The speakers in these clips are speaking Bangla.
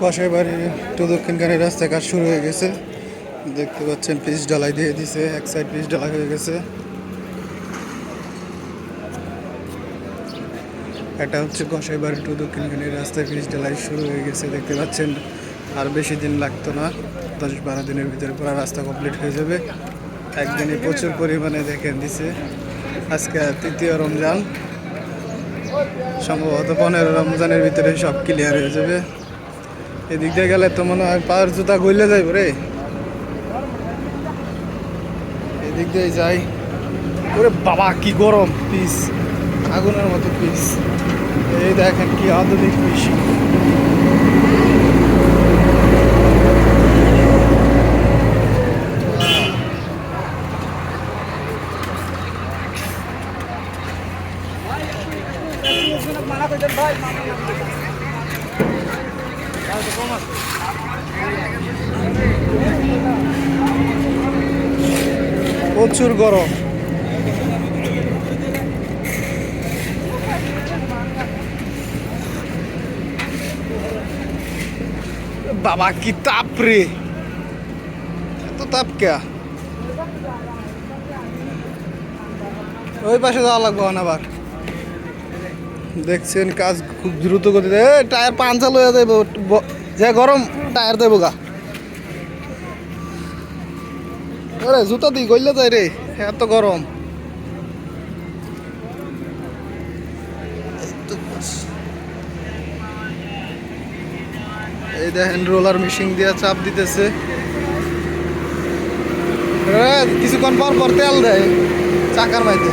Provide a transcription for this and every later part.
কষাই বাড়ির একটু দক্ষিণখানের রাস্তায় কাজ শুরু হয়ে গেছে। দেখতে পাচ্ছেন পিচ ঢালাই দিয়ে দিছে, এক সাইড পিচ ঢালাই হয়ে গেছে। এটা হচ্ছে কষাই বাড়ি টু দক্ষিণখানের রাস্তায় পিচ ঢালাই শুরু হয়ে গেছে, দেখতে পাচ্ছেন। আর বেশি দিন লাগতো না, দশ বারো দিনের ভিতরে পুরো রাস্তা কমপ্লিট হয়ে যাবে। একদিনে প্রচুর পরিমাণে দেখেন দিছে। আজকে তৃতীয় রমজান। সম্ভবত পনেরো রমজানের ভিতরে সব ক্লিয়ার হয়ে যাবে। এদিক দিয়ে গেলে তো মনে হয় পাওয়ার জুতা গইলে যাইব রে। এদিক দিয়ে যাই। ওরে বাবা, কি গরম পিস আগুনের মতো পিস এই দেখেন কি আধুনিক পিস প্রচুর গরম। বাবা কি তাপ রে। এত তাপ কে? ওই পাশে যাওয়া লাগবে আবার দেখছেন কাজ খুব দ্রুত গতিতে। টায়ার পাঞ্চাল হয়ে যাবে যে গরম, টায়ার দেবো গা। ওরে, জুতা দি, গইলে যায় রে, এত গরম। এই দেখেন, রোলার মেশিন দিয়ে চাপ দিতেছে। কিছুক্ষণ পর পর তেল দেয়, চাকার মাইতে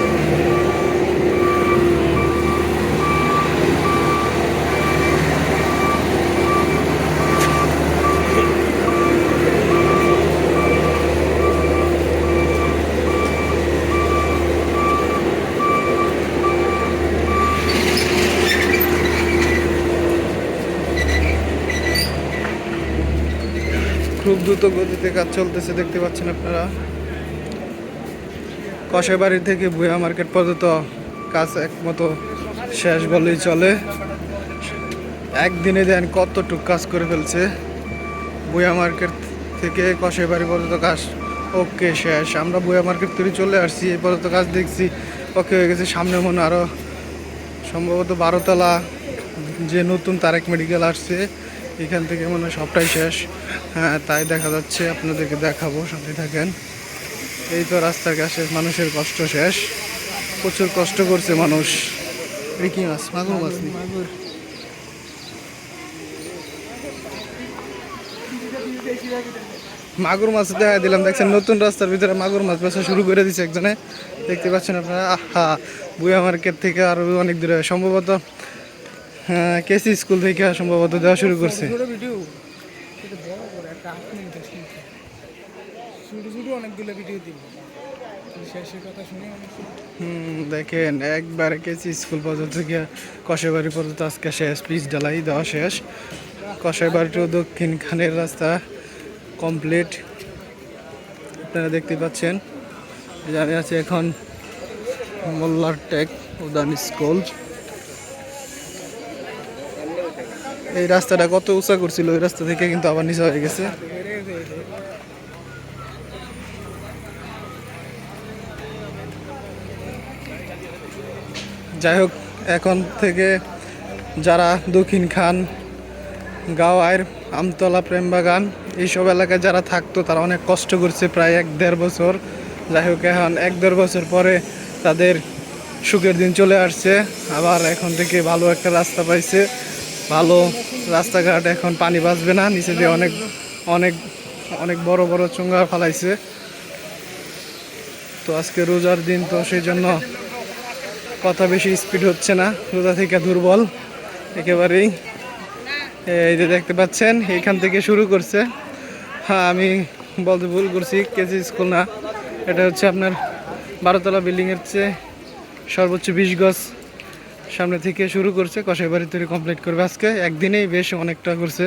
খুব দ্রুত গতিতে কাজ চলতেছে, দেখতে পাচ্ছেন আপনারা। কষাবাড়ি থেকে ভুয়া মার্কেট পর্যন্ত কাজ একমতো শেষ বলেই চলে। একদিনে দেন কতটুক কাজ করে ফেলছে। বুয়া মার্কেট থেকে কষাইবাড়ি পর্যন্ত কাজ ওকে শেষ। আমরা বুয়া মার্কেট থেকে চলে আসছি, এই পর্যন্ত কাজ দেখছি, ওকে হয়ে গেছে সামনে মনে আরও সম্ভবত বারোতলা যে নতুন তারেক মেডিকেল আসছে। এখান থেকে মনে হয় সবটাই শেষ। হ্যাঁ তাই দেখা যাচ্ছে আপনাদেরকে দেখাবো সাথে থাকেন। এই তো রাস্তার কাছে মানুষের কষ্ট শেষ। প্রচুর কষ্ট করছে মানুষ। এটা কি মাছ? মাগুর মাছ? মাগুর। মাছ দেখা দিলাম। দেখছেন নতুন রাস্তার ভিতরে মাগুর মাছ বেচা শুরু করে দিচ্ছে একজনে। দেখতে পাচ্ছেন আপনারা? আহা বুয়া মার্কেট থেকে আরও অনেক দূরে। সম্ভবত কেসি স্কুল থেকে সম্ভবত দেওয়া শুরু করছে। দেখেন একবারে কেসি স্কুল পর্যন্ত গিয়ে কষাইবাড়ি পর্যন্ত আজকে শেষ পিচ ঢালাই দেওয়া শেষ। কষাইবাড়ি টু দক্ষিণ খানের রাস্তা কমপ্লিট আপনারা দেখতে পাচ্ছেন আমি আছি এখন মোল্লার টেক উদান স্কুল। এই রাস্তাটা কত উঁচা করছিল, ওই রাস্তা থেকে কিন্তু আবার নিচে হয়ে গেছে। যাই হোক, এখন থেকে যারা দক্ষিণ খান গাওয়ার আমতলা, প্রেমবাগান, এইসব এলাকায় যারা থাকতো, তারা অনেক কষ্ট করছে প্রায় এক দেড় বছর। যাই হোক, এখন এক দেড় বছর পরে তাদের সুখের দিন চলে আসছে। আবার এখন থেকে ভালো একটা রাস্তা পাইছে। ভালো রাস্তাঘাট, এখন পানি বাঁচবে না। নিচে দিয়ে অনেক অনেক অনেক বড় বড় চুঙ্গা ফালাইছে। তো আজকে রোজার দিন, তো সেই জন্য কথা বেশি স্পিড হচ্ছে না। রোজা থেকে দুর্বল একেবারেই। এই যে দেখতে পাচ্ছেন এখান থেকে শুরু করছে। হ্যাঁ আমি বলতে ভুল করছি, কেজি স্কুল না। এটা হচ্ছে আপনার বারোতলা বিল্ডিংয়ের চেয়ে সর্বোচ্চ বিশ গজ সামনে থেকে শুরু করছে, কষাই বাড়ি তৈরি কমপ্লিট করবে আজকে। একদিনেই বেশ অনেকটা করছে,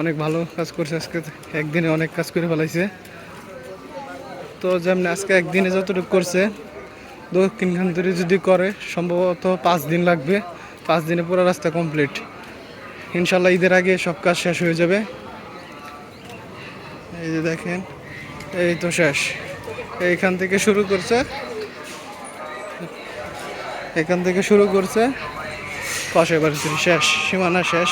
অনেক ভালো কাজ করছে আজকে। একদিনে অনেক কাজ করে ফেলাইছে। তো যেমন আজকে একদিনে যতটুকু করছে, দক্ষিণ খান্তরি যদি করে, সম্ভবত পাঁচ দিন লাগবে। পাঁচ দিনে পুরো রাস্তা কমপ্লিট ইনশাল্লাহ ঈদের আগে সব কাজ শেষ হয়ে যাবে। এই যে দেখেন, এই তো শেষ। এইখান থেকে শুরু করছে। এখান থেকে শুরু করছে। পাশে বাড়ি শেষ সীমানা শেষ।